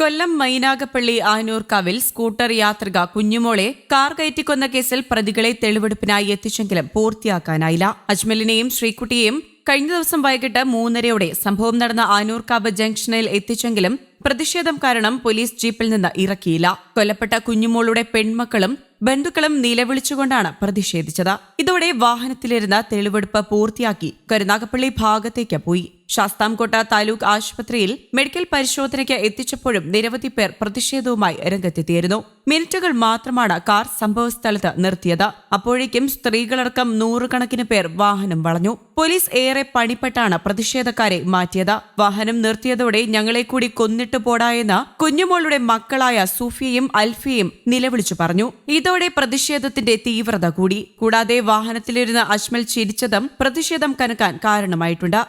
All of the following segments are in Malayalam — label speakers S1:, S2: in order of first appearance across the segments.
S1: കൊല്ലം മൈനാഗപ്പള്ളി ആനൂർക്കാവിൽ സ്കൂട്ടർ യാത്രിക കുഞ്ഞുമോളെ കാർ കയറ്റിക്കൊന്ന കേസിൽ പ്രതികളെ തെളിവെടുപ്പിനായി എത്തിച്ചെങ്കിലും പൂർത്തിയാക്കാനായില്ല. അജ്മലിനെയും ശ്രീകുട്ടിയെയും കഴിഞ്ഞ ദിവസം വൈകിട്ട് മൂന്നരയോടെ സംഭവം നടന്ന ആനൂർക്കാവ് ജംഗ്ഷനിൽ എത്തിച്ചെങ്കിലും പ്രതിഷേധം കാരണം പോലീസ് ജീപ്പിൽ നിന്ന് ഇറക്കിയില്ല. കൊല്ലപ്പെട്ട കുഞ്ഞുമോളുടെ പെൺമക്കളും ബന്ധുക്കളും നിലവിളിച്ചുകൊണ്ടാണ് പ്രതിഷേധിച്ചത്. ഇതോടെ വാഹനത്തിലിരുന്ന തെളിവെടുപ്പ് പൂർത്തിയാക്കി കരുനാഗപ്പള്ളി ഭാഗത്തേക്ക് പോയി. ശാസ്താംകോട്ട താലൂക്ക് ആശുപത്രിയിൽ മെഡിക്കൽ പരിശോധനയ്ക്ക് എത്തിച്ചപ്പോഴും നിരവധി പേർ പ്രതിഷേധവുമായി രംഗത്തെത്തിയിരുന്നു. മിനിറ്റുകൾ മാത്രമാണ് കാർ സംഭവസ്ഥലത്ത് നിർത്തിയത്. അപ്പോഴേക്കും സ്ത്രീകളടക്കം നൂറുകണക്കിന് പേർ വാഹനം വളഞ്ഞു. പോലീസ് ഏറെ പണിപ്പെട്ടാണ് പ്രതിഷേധക്കാരെ മാറ്റിയത്. വാഹനം നിർത്തിയതോടെ ഞങ്ങളെ കൂടി കൊന്നിട്ട് പോടായെന്ന് കുഞ്ഞുമോളുടെ മക്കളായ സൂഫിയയും അൽഫിയയും നിലവിളിച്ചു പറഞ്ഞു. ഇതോടെ പ്രതിഷേധത്തിന്റെ തീവ്രത കൂടി. കൂടാതെ വാഹനത്തിലിരുന്ന അജ്മൽ ചിരിച്ചതും പ്രതിഷേധം കനക്കാൻ കാരണമായിട്ടുണ്ട്.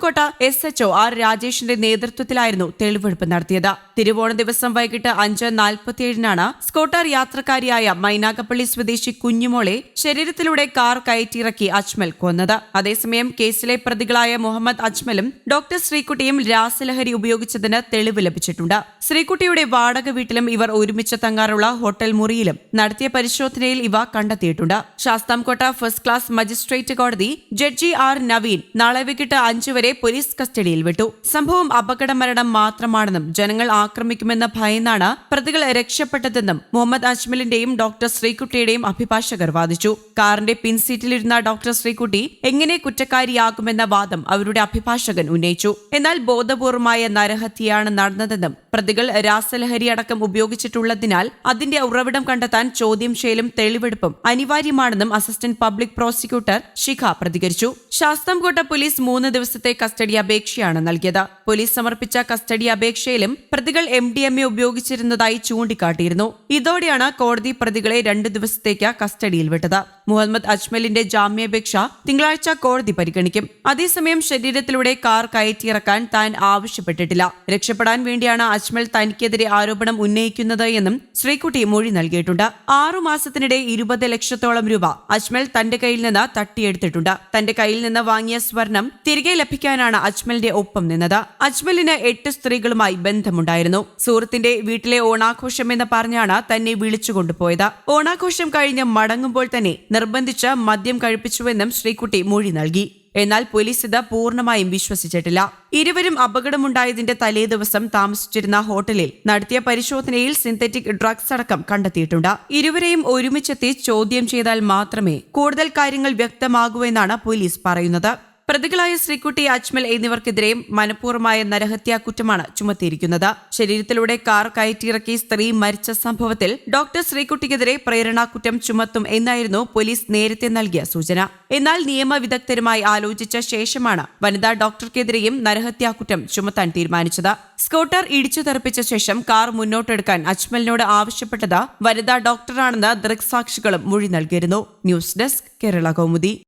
S1: ശാസ്താംകോട്ട എസ് എച്ച്ഒ ആർ രാജേഷിന്റെ നേതൃത്വത്തിലായിരുന്നു തെളിവെടുപ്പ് നടത്തിയത്. തിരുവോണ ദിവസം വൈകിട്ട് അഞ്ച് നാൽപ്പത്തിയേഴിനാണ് സ്കൂട്ടർ യാത്രക്കാരിയായ മൈനാഗപ്പള്ളി സ്വദേശി കുഞ്ഞുമോളെ ശരീരത്തിലൂടെ കാർ കയറ്റിയിറക്കി അജ്മൽ കൊന്നത്. അതേസമയം കേസിലെ പ്രതികളായ മുഹമ്മദ് അജ്മലും ഡോക്ടർ ശ്രീകുട്ടിയും രാസലഹരി ഉപയോഗിച്ചതിന് തെളിവ് ലഭിച്ചിട്ടുണ്ട്. ശ്രീകുട്ടിയുടെ വാടക വീട്ടിലും ഇവർ ഒരുമിച്ച് തങ്ങാറുള്ള ഹോട്ടൽ മുറിയിലും നടത്തിയ പരിശോധനയിൽ ഇവ കണ്ടെത്തിയിട്ടുണ്ട്. ശാസ്താംകോട്ട ഫസ്റ്റ് ക്ലാസ് മജിസ്ട്രേറ്റ് കോടതി ജഡ്ജി ആർ നവീൻ നാളെ വൈകിട്ട് അഞ്ചു വരെ പോലീസ് കസ്റ്റഡിയിൽ വിട്ടു. സംഭവം അപകട മരണം മാത്രമാണെന്നും ജനങ്ങൾ ആക്രമിക്കുമെന്ന ഭയന്നാണ് പ്രതികൾ രക്ഷപ്പെട്ടതെന്നും മുഹമ്മദ് അജ്മലിന്റെയും ഡോക്ടർ ശ്രീകുട്ടിയുടെയും അഭിഭാഷകർ വാദിച്ചു. കാറിന്റെ പിൻസീറ്റിലിരുന്ന ഡോക്ടർ ശ്രീകുട്ടി എങ്ങനെ കുറ്റക്കാരിയാകുമെന്ന വാദം അവരുടെ അഭിഭാഷകൻ ഉന്നയിച്ചു. എന്നാൽ ബോധപൂർവമായ നരഹത്യയാണ് നടന്നതെന്നും പ്രതികൾ രാസലഹരി അടക്കം ഉപയോഗിച്ചിട്ടുള്ളതിനാൽ അതിന്റെ ഉറവിടം കണ്ടെത്താൻ ചോദ്യം ചെയ്യലും തെളിവെടുപ്പും അനിവാര്യമാണെന്നും അസിസ്റ്റന്റ് പബ്ലിക് പ്രോസിക്യൂട്ടർ ശിഖ പ്രതികരിച്ചു. ശാസ്തംകോട്ട പോലീസ് മൂന്ന് ദിവസത്തെ കസ്റ്റഡി അപേക്ഷയാണ് നൽകിയത്. പോലീസ് സമർപ്പിച്ച കസ്റ്റഡി അപേക്ഷയിലും പ്രതികൾ എം ഡി എം എ ഉപയോഗിച്ചിരുന്നതായി ചൂണ്ടിക്കാട്ടിയിരുന്നു. ഇതോടെയാണ് കോടതി പ്രതികളെ രണ്ട് ദിവസത്തേക്ക് കസ്റ്റഡിയിൽ വിട്ടത്. മുഹമ്മദ് അജ്മലിന്റെ ജാമ്യാപേക്ഷ തിങ്കളാഴ്ച കോടതി പരിഗണിക്കും. അതേസമയം ശരീരത്തിലൂടെ കാർ കയറ്റിയിറക്കാൻ താൻ ആവശ്യപ്പെട്ടിട്ടില്ല. രക്ഷപ്പെടാൻ വേണ്ടിയാണ് അജ്മൽ തനിക്കെതിരെ ആരോപണം ഉന്നയിക്കുന്നത് എന്നും ശ്രീകുട്ടി മൊഴി നൽകിയിട്ടുണ്ട്. ആറു മാസത്തിനിടെ ഇരുപത് ലക്ഷത്തോളം രൂപ അജ്മൽ തന്റെ കയ്യിൽ നിന്ന് തട്ടിയെടുത്തിട്ടുണ്ട്. തന്റെ കയ്യിൽ നിന്ന് വാങ്ങിയ സ്വർണം തിരികെ ലഭിക്കാനാണ് അജ്മലിന്റെ ഒപ്പം നിന്നത്. അജ്മലിന് എട്ട് സ്ത്രീകളുമായി ബന്ധമുണ്ടായിരുന്നു. സുഹൃത്തിന്റെ വീട്ടിലെ ഓണാഘോഷം എന്ന് പറഞ്ഞാണ് തന്നെ വിളിച്ചുകൊണ്ടുപോയത് ഓണാഘോഷം കഴിഞ്ഞ് മടങ്ങുമ്പോൾ തന്നെ നിർബന്ധിച്ച് മദ്യം കഴിപ്പിച്ചുവെന്നും ശ്രീകുട്ടി മൊഴി നൽകി. എന്നാൽ പോലീസ് ഇത് പൂർണമായും വിശ്വസിച്ചിട്ടില്ല. ഇരുവരും അപകടമുണ്ടായതിന്റെ തലേ ദിവസം താമസിച്ചിരുന്ന ഹോട്ടലിൽ നടത്തിയ പരിശോധനയിൽ സിന്തറ്റിക് ഡ്രഗ്സ് അടക്കം കണ്ടെത്തിയിട്ടുണ്ട്. ഇരുവരെയും ഒരുമിച്ചെത്തി ചോദ്യം ചെയ്താൽ മാത്രമേ കൂടുതൽ കാര്യങ്ങൾ വ്യക്തമാകൂ എന്നാണ് പോലീസ് പറയുന്നത്. പ്രതികളായ ശ്രീക്കുട്ടി അജ്മൽ എന്നിവർക്കെതിരെയും മനഃപൂർവമായ നരഹത്യാ കുറ്റമാണ് ചുമത്തിയിരിക്കുന്നത്. ശരീരത്തിലൂടെ കാർ കയറ്റിയിറക്കി സ്ത്രീ മരിച്ച സംഭവത്തിൽ ഡോക്ടർ ശ്രീകുട്ടിക്കെതിരെ പ്രേരണാകുറ്റം ചുമത്തും എന്നായിരുന്നു പോലീസ് നേരത്തെ നൽകിയ സൂചന. എന്നാൽ നിയമവിദഗ്ധരുമായി ആലോചിച്ച ശേഷമാണ് വനിതാ ഡോക്ടർക്കെതിരെയും നരഹത്യാക്കുറ്റം ചുമത്താൻ തീരുമാനിച്ചത്. സ്കൂട്ടർ ഇടിച്ചു തെറിപ്പിച്ച ശേഷം കാർ മുന്നോട്ടെടുക്കാൻ അജ്മലിനോട് ആവശ്യപ്പെട്ടത് വനിതാ ഡോക്ടറാണെന്ന് ദൃക്സാക്ഷികളും മൊഴി നൽകിയിരുന്നു. News desk Kerala Kaumudi.